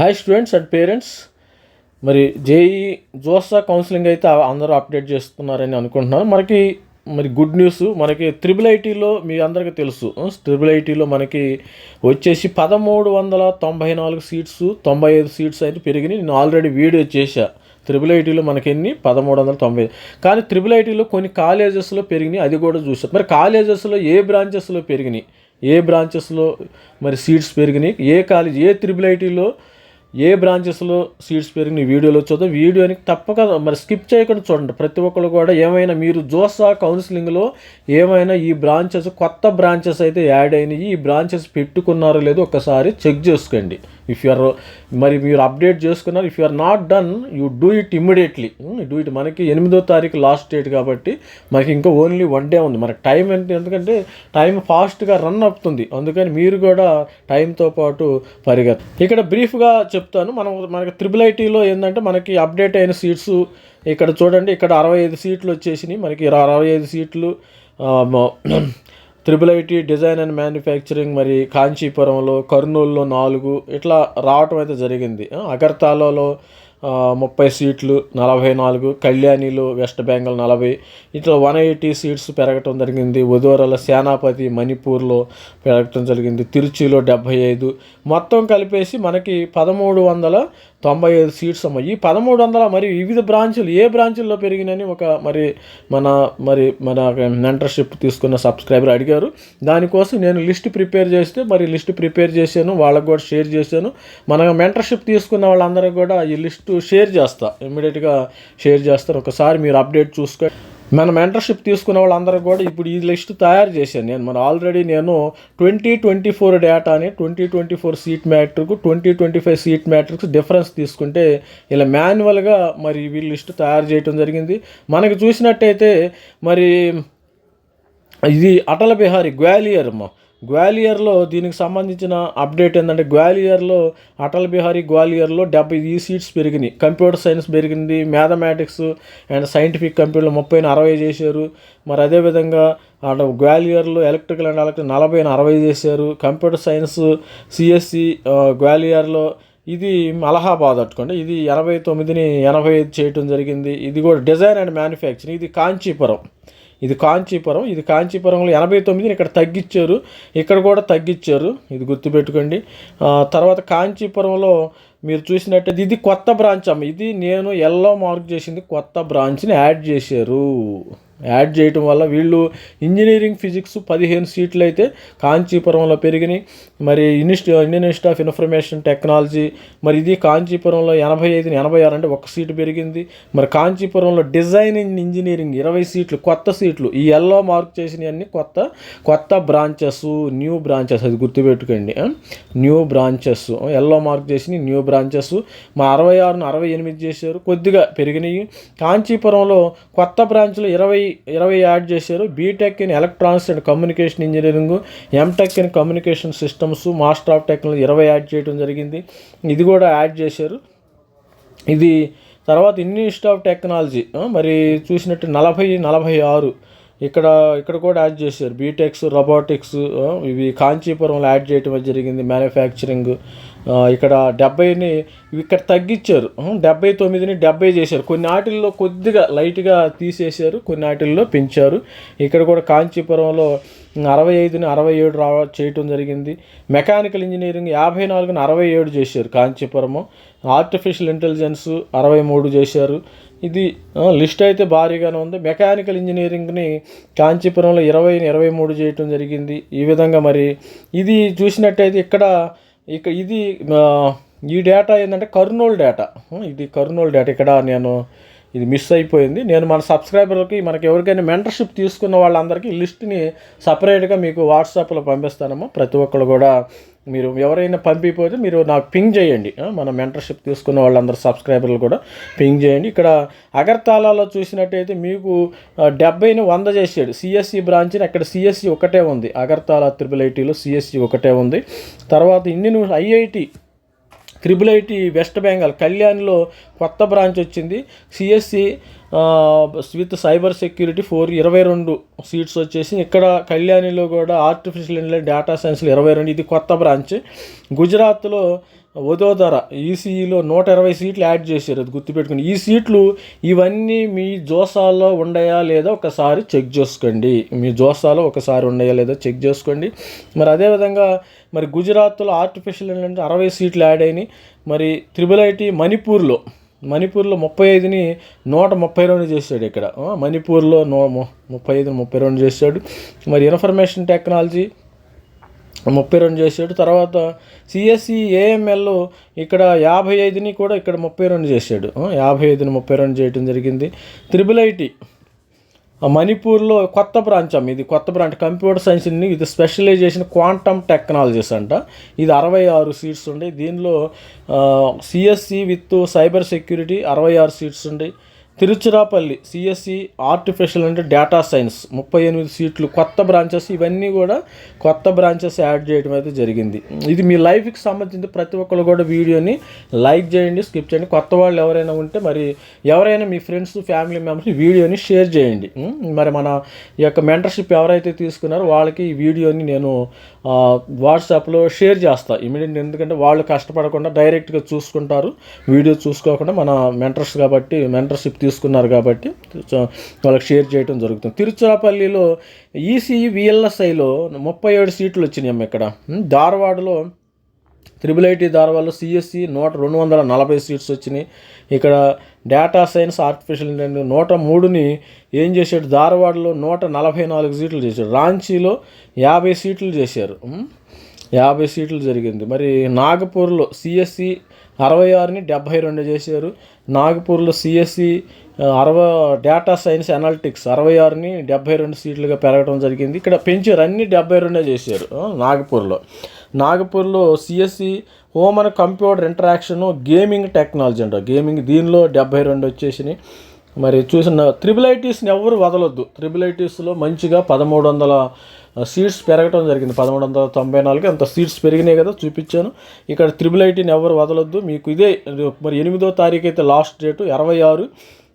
Hi students and parents మరి JEE JoSAA counselling అయితే అందరూ అప్డేట్ చేస్తున్నారని అనుకుంటున్నాను. మనకి మరి గుడ్ న్యూస్ మనకి త్రిబుల్ ఐటీలో మీ అందరికీ తెలుసు. Hmm, త్రిబుల్ ఐటీలో మనకి వచ్చేసి పదమూడు వందల తొంభై నాలుగు సీట్స్ తొంభై ఐదు సీట్స్ అయితే పెరిగినాయి. నేను ఆల్రెడీ వీడియో చేశా. త్రిబుల్ ఐటీలో మనకి ఎన్ని? పదమూడు వందల తొంభై. కానీ త్రిబుల్ ఐటీలో కొన్ని కాలేజెస్లో పెరిగినాయి. అది కూడా చూసాం మరి కాలేజెస్లో ఏ బ్రాంచెస్లో పెరిగినాయి? ఏ బ్రాంచెస్లో మరి సీట్స్ పెరిగినాయి? ఏ కాలేజ్ ఏ త్రిబుల్ ఐటీలో ఏ బ్రాంచెస్లో సీట్స్ పెరిగిన వీడియోలో చూద్దాం. వీడియోని తప్పక మరి స్కిప్ చేయకుండా చూడండి. ప్రతి ఒక్కరు కూడా ఏమైనా మీరు జోసా కౌన్సిలింగ్లో ఏమైనా ఈ బ్రాంచెస్ కొత్త బ్రాంచెస్ అయితే యాడ్ అయినాయి ఈ బ్రాంచెస్ పెట్టుకున్నారో లేదో ఒకసారి చెక్ చేసుకోండి. ఇఫ్ యు ఆర్ మరి మీరు అప్డేట్ చేసుకున్నారు if you are not done you do it immediately do it మనకి ఎనిమిదో తారీఖు లాస్ట్ డేట్ కాబట్టి మనకి ఇంకా ఓన్లీ వన్ డే ఉంది. మనకి టైం ఏంటి? ఎందుకంటే టైం ఫాస్ట్గా రన్ అవుతుంది. అందుకని మీరు కూడా టైంతో పాటు పరిగెత్త ఇక్కడ బ్రీఫ్గా చెప్తాను. మనం మనకి త్రిబుల్ ఐటీలో ఏంటంటే మనకి అప్డేట్ అయిన సీట్స్ ఇక్కడ చూడండి. ఇక్కడ అరవై ఐదు సీట్లు వచ్చేసినాయి. మనకి అరవై ఐదు సీట్లు triple IT design and manufacturing మరి కాంచీపురంలో కర్నూలులో నాలుగు ఇట్లా రావటం అయితే జరిగింది. అగర్తాలలో ముప్పై సీట్లు నలభై నాలుగు కళ్యాణిలో వెస్ట్ బెంగాల్ నలభై ఇట్లా వన్ ఎయిటీ సీట్స్ పెరగటం జరిగింది. ఉదవరల సేనాపతి మణిపూర్లో పెరగటం జరిగింది. తిరుచిలో డెబ్భై ఐదు మొత్తం కలిపేసి మనకి పదమూడు వందల తొంభై ఐదు సీట్స్ అమ్మ. ఈ పదమూడు వందల మరి వివిధ బ్రాంచులు ఏ బ్రాంచుల్లో పెరిగినని ఒక మరి మన మరి మన మెంటర్షిప్ తీసుకున్న సబ్స్క్రైబర్ అడిగారు. దానికోసం నేను లిస్ట్ ప్రిపేర్ చేస్తే మరి లిస్ట్ ప్రిపేర్ చేశాను వాళ్ళకు కూడా షేర్ చేశాను. మన మెంటర్షిప్ తీసుకున్న వాళ్ళందరికీ కూడా ఈ లిస్టు షేర్ చేస్తా. ఇమ్మీడియట్గా షేర్ చేస్తాను. ఒకసారి మీరు అప్డేట్ చూసుకో మన మెంటర్షిప్ తీసుకున్న వాళ్ళందరూ కూడా ఇప్పుడు ఈ లిస్ట్ తయారు చేశాను నేను. మన ఆల్రెడీ నేను ట్వంటీ ట్వంటీ ఫోర్ డేటాని twenty twenty four seat matrix twenty twenty five seat matrix difference తీసుకుంటే ఇలా మాన్యువల్గా మరి ఈ లిస్ట్ తయారు చేయడం జరిగింది. మనకి చూసినట్టయితే మరి ఇది అటల్ బిహారీ గ్వాలియర్ అమ్మ గ్వాలియర్లో దీనికి సంబంధించిన అప్డేట్ ఏంటంటే గ్వాలియర్లో అటల్ బిహారీ గ్వాలియర్లో డెబ్బై ఈ సీట్స్ పెరిగినాయి. కంప్యూటర్ సైన్స్ పెరిగింది మ్యాథమెటిక్స్ అండ్ సైంటిఫిక్ కంప్యూటర్లు ముప్పై అరవై చేశారు. మరి అదేవిధంగా అక్కడ గ్వాలియర్లో ఎలక్ట్రికల్ అండ్ ఎలక్ట్రిక్ నలభై అరవై చేశారు. కంప్యూటర్ సైన్స్ సిఎస్సి గ్వాలియర్లో ఇది అలహాబాద్ అట్టుకోండి. ఇది ఎనభై తొమ్మిదిని ఎనభై ఐదు చేయటం జరిగింది. ఇది కూడా డిజైన్ అండ్ మ్యానుఫ్యాక్చరింగ్. ఇది కాంచీపురం. ఇది కాంచీపురం. ఇది కాంచీపురంలో ఎనభై తొమ్మిదిని ఇక్కడ తగ్గించారు. ఇక్కడ కూడా తగ్గించారు. ఇది గుర్తుపెట్టుకోండి. తర్వాత కాంచీపురంలో మీరు చూసినట్టయితే ఇది కొత్త బ్రాంచ్ అమ్మ. ఇది నేను ఎల్లో మార్క్ చేసింది. కొత్త బ్రాంచ్ని యాడ్ చేశారు. యాడ్ చేయటం వల్ల వీళ్ళు ఇంజనీరింగ్ ఫిజిక్స్ పదిహేను సీట్లు అయితే కాంచీపురంలో పెరిగినాయి. మరి ఇన్స్టి Indian institute of information technology మరి ఇది కాంచీపురంలో ఎనభై ఐదుని ఎనభై ఆరు అంటే ఒక సీటు పెరిగింది. మరి కాంచీపురంలో డిజైన్ ఇంజనీరింగ్ ఇరవై సీట్లు కొత్త సీట్లు ఈ ఎల్లో మార్క్ చేసినవన్నీ కొత్త కొత్త బ్రాంచెస్ న్యూ బ్రాంచెస్ అది గుర్తుపెట్టుకోండి. న్యూ బ్రాంచెస్ ఎల్లో మార్క్ చేసిన న్యూ బ్రాంచెస్ మా అరవై ఆరును అరవై ఎనిమిది చేశారు కొద్దిగా పెరిగినాయి. కాంచీపురంలో కొత్త బ్రాంచ్లు ఇరవై ఇరవై యాడ్ చేశారు. BTech in electronics and communication engineering MTech in communication systems master of technology ఇరవై యాడ్ చేయడం జరిగింది. ఇది కూడా యాడ్ చేశారు. ఇది తర్వాత ఇన్స్టిట్యూట్ ఆఫ్ టెక్నాలజీ మరి చూసినట్టు నలభై నలభై ఆరు ఇక్కడ ఇక్కడ కూడా యాడ్ చేశారు. బీటెక్స్ రోబోటిక్స్ ఇవి కాంచీపురంలో యాడ్ చేయడం జరిగింది మ్యానుఫ్యాక్చరింగ్ ఇక్కడ డెబ్బైని ఇవి ఇక్కడ తగ్గించారు. డెబ్బై తొమ్మిదిని డెబ్బై చేశారు. కొన్ని ఆటిల్లో కొద్దిగా లైట్గా తీసేశారు కొన్ని ఆటిల్లో పెంచారు. ఇక్కడ కూడా కాంచీపురంలో అరవై ఐదుని అరవై ఏడు రావ చేయటం జరిగింది. మెకానికల్ ఇంజనీరింగ్ యాభై నాలుగుని అరవై ఏడు చేశారు కాంచీపురము. ఆర్టిఫిషియల్ ఇంటెలిజెన్స్ అరవై మూడు చేశారు. ఇది లిస్ట్ అయితే భారీగానే ఉంది. మెకానికల్ ఇంజనీరింగ్ని కాంచీపురంలో ఇరవై ఇరవై మూడు చేయటం జరిగింది. ఈ విధంగా మరి ఇది చూసినట్టయితే ఇక్కడ ఇక ఇది ఈ డేటా ఏంటంటే కర్నూలు డేటా. ఇది కర్నూలు డేటా. ఇక్కడ నేను ఇది మిస్ అయిపోయింది. నేను మన సబ్స్క్రైబర్లకి మనకి ఎవరికైనా మెంటర్షిప్ తీసుకున్న వాళ్ళందరికీ లిస్ట్ని సపరేట్గా మీకు వాట్సాప్లో పంపిస్తానమ్మా. ప్రతి ఒక్కరు కూడా మీరు ఎవరైనా పంపిపోతే మీరు నాకు పింగ్ చేయండి. మన మెంటర్షిప్ తీసుకున్న వాళ్ళందరూ సబ్స్క్రైబర్లు కూడా పింగ్ చేయండి. ఇక్కడ అగర్తాలలో చూసినట్టయితే మీకు డెబ్బైని వంద చేసాడు సిఎస్సి బ్రాంచ్ని అక్కడ సిఎస్సి ఒకటే ఉంది. అగర్తాల త్రిబుల్ ఐటీలో సిఎస్సి ఒకటే ఉంది. తర్వాత Indian IIT triple IT West Bengal కళ్యాణ్లో కొత్త బ్రాంచ్ వచ్చింది. CSE with cyber security four ఇరవై రెండు సీట్స్ వచ్చేసి ఇక్కడ కళ్యాణిలో కూడా ఆర్టిఫిషియల్ ఇంటెలిజెన్స్ డేటా సైన్స్లో ఇరవై రెండు ఇది కొత్త బ్రాంచ్ గుజరాత్లో వదోదర ఈసీఈలో నూట ఇరవై సీట్లు యాడ్ చేశారు. అది గుర్తుపెట్టుకుని ఈ సీట్లు ఇవన్నీ మీ జోసాలో ఉన్నాయా లేదా ఒకసారి చెక్ చేసుకోండి. మీ జోసాలో ఒకసారి ఉన్నాయా లేదా చెక్ చేసుకోండి. మరి అదేవిధంగా మరి గుజరాత్లో ఆర్టిఫిషియల్ ఏంటంటే అరవై సీట్లు యాడ్ అయినాయి. మరి త్రిబుల్ ఐటీ మణిపూర్లో మణిపూర్లో ముప్పై ఐదుని నూట ముప్పై రెండు చేశాడు ఇక్కడ. మణిపూర్లో నూ ము- ముప్పై ఐదుని ముప్పై రెండు చేశాడు. మరి ఇన్ఫర్మేషన్ టెక్నాలజీ ముప్పై రెండు చేశాడు తర్వాత సిఎస్సి ఏఎంఎల్ ఇక్కడ యాభై ఐదుని కూడా ఇక్కడ ముప్పై రెండు చేశాడు యాభై ఐదుని ముప్పై రెండు చేయడం జరిగింది. త్రిబుల్ ఐటీ మణిపూర్లో కొత్త బ్రాంచ్ అమ్మ ఇది కొత్త బ్రాంచ్. కంప్యూటర్ సైన్స్ ఇది స్పెషలైజేషన్ క్వాంటమ్ టెక్నాలజీస్ అంట. ఇది అరవై ఆరు సీట్స్ ఉండే. దీనిలో సిఎస్సి విత్ సైబర్ సెక్యూరిటీ అరవై ఆరు సీట్స్ ఉండే. తిరుచిరాపల్లి సిఎస్సి ఆర్టిఫిషియల్ అంటే డేటా సైన్స్ ముప్పై ఎనిమిది సీట్లు కొత్త బ్రాంచెస్ ఇవన్నీ కూడా కొత్త బ్రాంచెస్ యాడ్ చేయడం అయితే జరిగింది. ఇది మీ లైఫ్కి సంబంధించి ప్రతి ఒక్కరు కూడా వీడియోని లైక్ చేయండి స్కిప్ చేయండి. కొత్త వాళ్ళు ఎవరైనా ఉంటే మరి ఎవరైనా మీ ఫ్రెండ్స్ ఫ్యామిలీ మెంబర్స్ వీడియోని షేర్ చేయండి. మరి మన ఈ యొక్క మెంటర్షిప్ ఎవరైతే తీసుకున్నారో వాళ్ళకి ఈ వీడియోని నేను వాట్సాప్లో షేర్ చేస్తా ఇమీడియట్ ఎందుకంటే వాళ్ళు కష్టపడకుండా డైరెక్ట్గా చూసుకుంటారు. వీడియో చూసుకోకుండా మన మెంటర్స్ కాబట్టి మెంటర్షిప్ తీసుకున్నారు కాబట్టి వాళ్ళకి షేర్ చేయడం జరుగుతుంది. తిరుచిరాపల్లిలో ఈసీఈ విఎల్ఎస్ఐలో ముప్పై ఏడు సీట్లు వచ్చినాయి అమ్మ ఇక్కడ. ధార్వాడలో ధారవాడలో త్రిబుల్ ఐటీ ధారవాడలో సిఎస్సి నూట రెండు వందల నలభై సీట్స్ వచ్చినాయి. ఇక్కడ డేటా సైన్స్ ఆర్టిఫిషియల్ ఇంటెలిజెన్స్ నూట మూడుని ఏం చేశాడు? ధారవాడలో నూట నలభై నాలుగు సీట్లు చేశాడు. రాంచీలో యాభై సీట్లు చేశారు. యాభై సీట్లు జరిగింది. మరి నాగపూర్లో సిఎస్సి అరవై ఆరుని డెబ్భై రెండు చేశారు. నాగపూర్లో సిఎస్సి అరవై డేటా సైన్స్ అనాలిటిక్స్ అరవై ఆరుని డెబ్బై రెండు సీట్లుగా పెరగడం జరిగింది. ఇక్కడ పెంచారు. అన్ని డెబ్బై రెండే చేశారు. నాగపూర్లో. నాగపూర్లో CSE home and computer interaction gaming technology అంట గేమింగ్ దీనిలో డెబ్బై రెండు వచ్చేసినాయి. మరి చూసిన త్రిబుల్ ఐటీస్ని ఎవరు వదలొద్దు. త్రిబుల్ ఐటీస్లో మంచిగా పదమూడు వందల సీట్స్ పెరగడం జరిగింది. పదమూడు వందల తొంభై నాలుగు అంత సీట్స్ పెరిగినాయి కదా చూపించాను. ఇక్కడ త్రిబుల్ ఐటీని ఎవరు వదలొద్దు. మీకు ఇదే మరి ఎనిమిదో తారీఖు అయితే లాస్ట్ డేటు ఇరవై ఆరు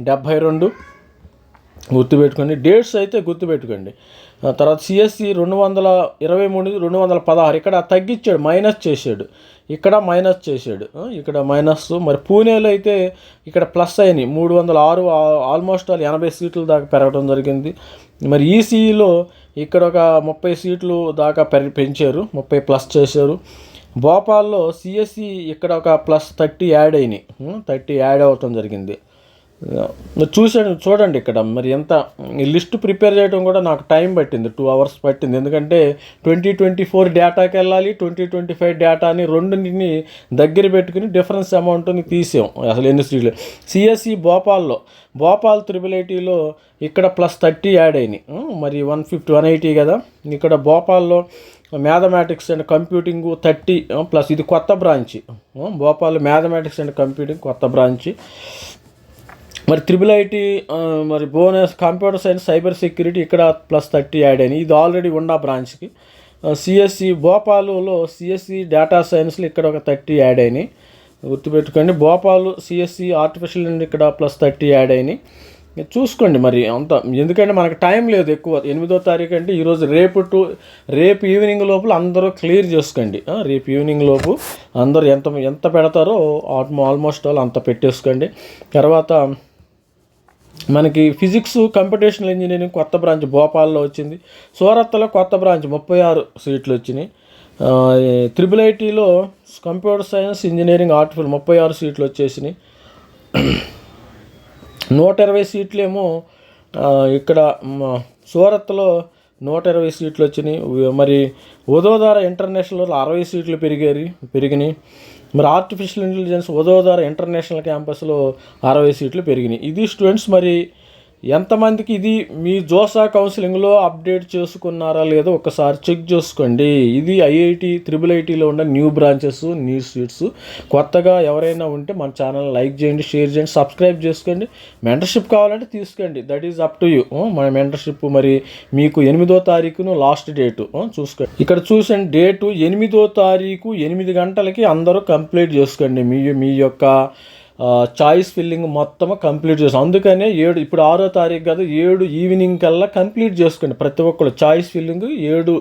డెబ్భై రెండు. గుర్తుపెట్టుకోండి. డేట్స్ అయితే గుర్తుపెట్టుకోండి. తర్వాత సిఎస్సి రెండు వందల ఇరవై మూడు రెండు వందల పదహారు. ఇక్కడ తగ్గించాడు మైనస్ చేశాడు. ఇక్కడ మైనస్ చేశాడు. ఇక్కడ మైనస్. మరి పూణేలో అయితే ఇక్కడ ప్లస్ అయినాయి. మూడు వందల ఆరు ఆల్మోస్ట్ ఆల్ ఎనభై సీట్ల దాకా పెరగడం జరిగింది. మరి ఈసీఈలో ఇక్కడ ఒక ముప్పై సీట్లు దాకా పెరి పెంచారు. ముప్పై ప్లస్ చేశారు. భోపాల్లో సిఎస్సి ఇక్కడ ఒక ప్లస్ థర్టీ యాడ్ అయినాయి. థర్టీ యాడ్ అవ్వటం జరిగింది. చూసాను చూడండి ఇక్కడ. మరి ఎంత ఈ లిస్ట్ ప్రిపేర్ చేయడం కూడా నాకు టైం పట్టింది టూ అవర్స్ పట్టింది. ఎందుకంటే ట్వంటీ ట్వంటీ ఫోర్ డేటాకి వెళ్ళాలి ట్వంటీ ట్వంటీ ఫైవ్ డేటాని రెండింటిని దగ్గర పెట్టుకుని డిఫరెన్స్ అమౌంట్ని తీసాం. అసలు ఎన్ని సీట్లు సిఎస్సి భోపాల్లో. భోపాల్ త్రిబుల్ ఐటీలో ఇక్కడ ప్లస్ థర్టీ యాడ్ అయినాయి. మరి వన్ ఫిఫ్టీ వన్ ఎయిటీ కదా? ఇక్కడ భోపాల్లో mathematics and computing thirty plus ఇది కొత్త branch. Bhopal mathematics and computing కొత్త బ్రాంచ్. మరి త్రిబుల్ ఐటీ మరి bonus computer science cyber security ఇక్కడ ప్లస్ థర్టీ యాడ్ అయినాయి. ఇది ఆల్రెడీ ఉన్న బ్రాంచ్కి సిఎస్సి భోపాలులో సిఎస్సి డేటా సైన్స్లో ఇక్కడ ఒక థర్టీ యాడ్ అయినాయి. గుర్తుపెట్టుకోండి భోపాల్ సిఎస్సి ఆర్టిఫిషియల్ ఇంటెలిజెన్స్ ఇక్కడ ప్లస్ థర్టీ యాడ్ అయినాయి. చూసుకోండి మరి అంత. ఎందుకంటే మనకు టైం లేదు ఎక్కువ. ఎనిమిదో తారీఖు అంటే ఈరోజు రేపు టు రేపు ఈవినింగ్ లోపల అందరూ క్లియర్ చేసుకోండి. రేపు ఈవినింగ్ లోపు అందరూ ఎంత ఎంత పెడతారో ఆల్మోస్ట్ ఆల్ అంత పెట్టేసుకోండి. తర్వాత మనకి ఫిజిక్స్ కంప్యూటేషనల్ ఇంజనీరింగ్ కొత్త బ్రాంచ్ భోపాల్లో వచ్చింది. సూరత్లో కొత్త బ్రాంచ్ ముప్పై ఆరు సీట్లు వచ్చినాయి. త్రిబుల్ ఐటీలో కంప్యూటర్ సైన్స్ ఇంజనీరింగ్ ఆర్టిఫిల్ ముప్పై ఆరు సీట్లు వచ్చేసినాయి. నూట ఇరవై సీట్లేమో ఇక్కడ సూరత్లో నూట ఇరవై సీట్లు వచ్చినాయి. మరి ఉదోదార ఇంటర్నేషనల్ అరవై సీట్లు పెరిగారు పెరిగినాయి. మరి ఆర్టిఫిషియల్ ఇంటెలిజెన్స్ ఉదోదార ఇంటర్నేషనల్ క్యాంపస్లో అరవై సీట్లు పెరిగినాయి. ఇది స్టూడెంట్స్ మరి ఎంతమందికి ఇది మీ జోసా కౌన్సిలింగ్లో అప్డేట్ చేసుకున్నారా లేదో ఒకసారి చెక్ చేసుకోండి. ఇది ఐఐటి త్రిబుల్ ఐటీలో ఉన్న న్యూ బ్రాంచెస్ న్యూ సీట్స్. కొత్తగా ఎవరైనా ఉంటే మన ఛానల్ లైక్ చేయండి షేర్ చేయండి సబ్స్క్రైబ్ చేసుకోండి. మెంటర్షిప్ కావాలంటే తీసుకోండి. That is up to you. మన మెంటర్షిప్ మరి మీకు ఎనిమిదో తారీఖును లాస్ట్ డేటు. చూసుకోండి. ఇక్కడ చూసండి డేటు ఎనిమిదో తారీఖు ఎనిమిది గంటలకి అందరూ కంప్లీట్ చేసుకోండి. మీ మీ యొక్క చాయిస్ ఫిల్లింగ్ మొత్తం కంప్లీట్ చేస్తాం. అందుకనే ఏడు ఇప్పుడు ఆరో తారీఖు కదా ఏడు ఈవినింగ్ కల్లా కంప్లీట్ చేసుకోండి ప్రతి ఒక్కరు చాయిస్ ఫిల్లింగ్ ఏడు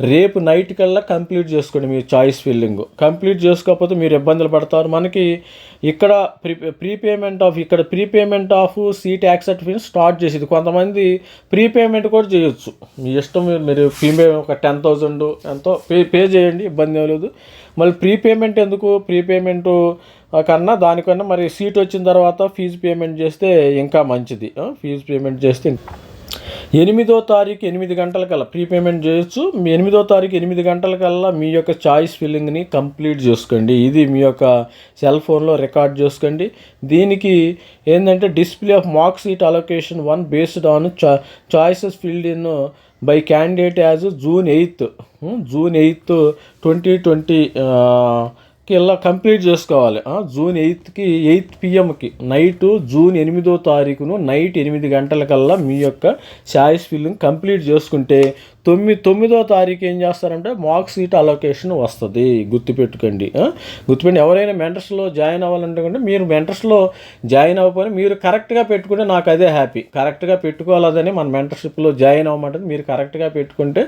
రేపు నైట్ కల్లా కంప్లీట్ చేసుకోండి మీ చాయిస్ ఫిల్లింగ్ కంప్లీట్ చేసుకోకపోతే మీరు ఇబ్బందులు పడతారు. మనకి ఇక్కడ ప్రీ ప్రీపేమెంట్ ఆఫ్ ఇక్కడ prepayment of seat accept certificate start చేసేది. కొంతమంది ప్రీపేమెంట్ కూడా చేయొచ్చు. మీ ఇష్టం మీరు- మీరు ప్రీపే ఒక టెన్ థౌజండ్ ఎంతో పే పే చేయండి ఇబ్బంది ఏం లేదు. మళ్ళీ ప్రీపేమెంట్ ఎందుకు? ప్రీపేమెంట్ కన్నా దానికన్నా మరి సీట్ వచ్చిన తర్వాత ఫీజు పేమెంట్ చేస్తే ఇంకా మంచిది. ఫీజు పేమెంట్ చేస్తే ఎనిమిదో తారీఖు ఎనిమిది గంటలకల్లా ప్రీపేమెంట్ చేయొచ్చు. మీ ఎనిమిదో తారీఖు ఎనిమిది గంటలకల్లా మీ యొక్క చాయిస్ ఫిల్లింగ్ని కంప్లీట్ చేసుకోండి. ఇది మీ యొక్క సెల్ ఫోన్లో రికార్డ్ చేసుకోండి. దీనికి ఏంటంటే display of mark seat allocation one based on చా choices filled in by candidate as June eighth. June eighth twenty twenty ఇలా కంప్లీట్ చేసుకోవాలి? జూన్ ఎయిత్కి ఎయిత్ పిఎంకి నైట్ జూన్ ఎనిమిదో తారీఖును నైట్ ఎనిమిది గంటలకల్లా మీ యొక్క చాయిస్ ఫిల్లింగ్ కంప్లీట్ చేసుకుంటే తొమ్మిది తొమ్మిదో తారీఖు ఏం చేస్తారంటే మార్క్ సీట్ అలొకేషన్ వస్తుంది. గుర్తుపెట్టుకోండి. గుర్తుపెట్టి ఎవరైనా మెంటర్స్లో జాయిన్ అవ్వాలంటే కూడా మీరు మెంటర్స్లో జాయిన్ అవ్వకపోయినా మీరు కరెక్ట్గా పెట్టుకుంటే నాకు అదే హ్యాపీ కరెక్ట్గా పెట్టుకోవాలని మన మెంటర్షిప్లో జాయిన్ అవ్వమంటుంది. మీరు కరెక్ట్గా పెట్టుకుంటే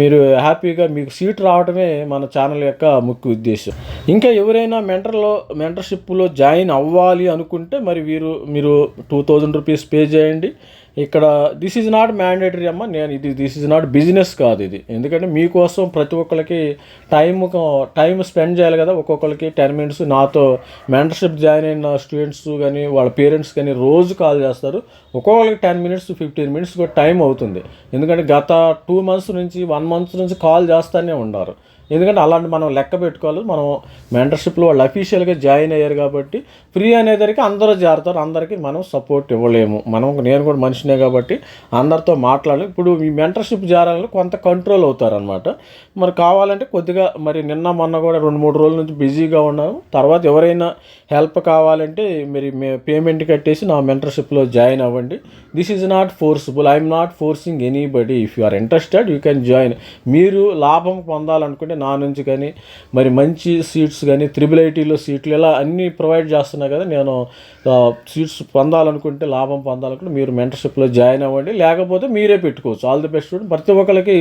మీరు హ్యాపీగా మీకు సీట్ రావడమే మన ఛానల్ యొక్క ముఖ్య ఉద్దేశం. ఇంకా ఎవరైనా మెంటర్లో మెంటర్షిప్లో జాయిన్ అవ్వాలి అనుకుంటే మరి వీరు మీరు టూ థౌజండ్ రూపీస్ పే చేయండి. ఇక్కడ దిస్ ఈజ్ నాట్ మ్యాండేటరీ అమ్మ నేను ఇది దిస్ ఈజ్ నాట్ బిజినెస్ కాదు ఇది. ఎందుకంటే మీకోసం ప్రతి ఒక్కరికి టైం టైం స్పెండ్ చేయాలి కదా. ఒక్కొక్కరికి టెన్ మినిట్స్ నాతో మెంటర్షిప్ జాయిన్ అయిన స్టూడెంట్స్ కానీ వాళ్ళ పేరెంట్స్ కానీ రోజు కాల్ చేస్తారు. ఒక్కొక్కరికి టెన్ మినిట్స్ ఫిఫ్టీన్ మినిట్స్ కూడా టైం అవుతుంది. ఎందుకంటే గత టూ మంత్స్ నుంచి వన్ మంత్ నుంచి కాల్ చేస్తూనే ఉన్నారు. ఎందుకంటే అలాంటి మనం లెక్క పెట్టుకోవాలి. మనం మెంటర్షిప్లో వాళ్ళు అఫీషియల్గా జాయిన్ అయ్యారు కాబట్టి ఫ్రీ అనేసరికి అందరూ జారుతారు. అందరికీ మనం సపోర్ట్ ఇవ్వలేము. మనం నేను కూడా మనిషినే కాబట్టి అందరితో మాట్లాడాలి ఇప్పుడు ఈ మెంటర్షిప్ జారాలని కొంత కంట్రోల్ అవుతారనమాట మరి కావాలంటే కొద్దిగా మరి నిన్న మొన్న కూడా రెండు మూడు రోజుల నుంచి బిజీగా ఉన్నాము తర్వాత ఎవరైనా హెల్ప్ కావాలంటే మరి మే పేమెంట్ కట్టేసి నా మెంటర్షిప్లో జాయిన్ అవ్వండి. This is not forceful I'm not forcing anybody if you are interested you can join మీరు లాభం పొందాలనుకుంటే నా నుంచి కానీ మరి మంచి సీట్స్ కానీ త్రిబుల్ ఐటీలో సీట్లు ఇలా అన్నీ ప్రొవైడ్ చేస్తున్నా కదా. నేను సీట్స్ పొందాలనుకుంటే లాభం పొందాలనుకుంటే మీరు మెంటర్షిప్లో జాయిన్ అవ్వండి. లేకపోతే మీరే పెట్టుకోవచ్చు. ఆల్ ది బెస్ట్ ప్రతి ఒక్కరికి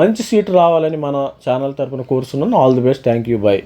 మంచి సీట్ రావాలని మన ఛానల్ తరపున కోరుతున్నాను all the best. Thank you. Bye.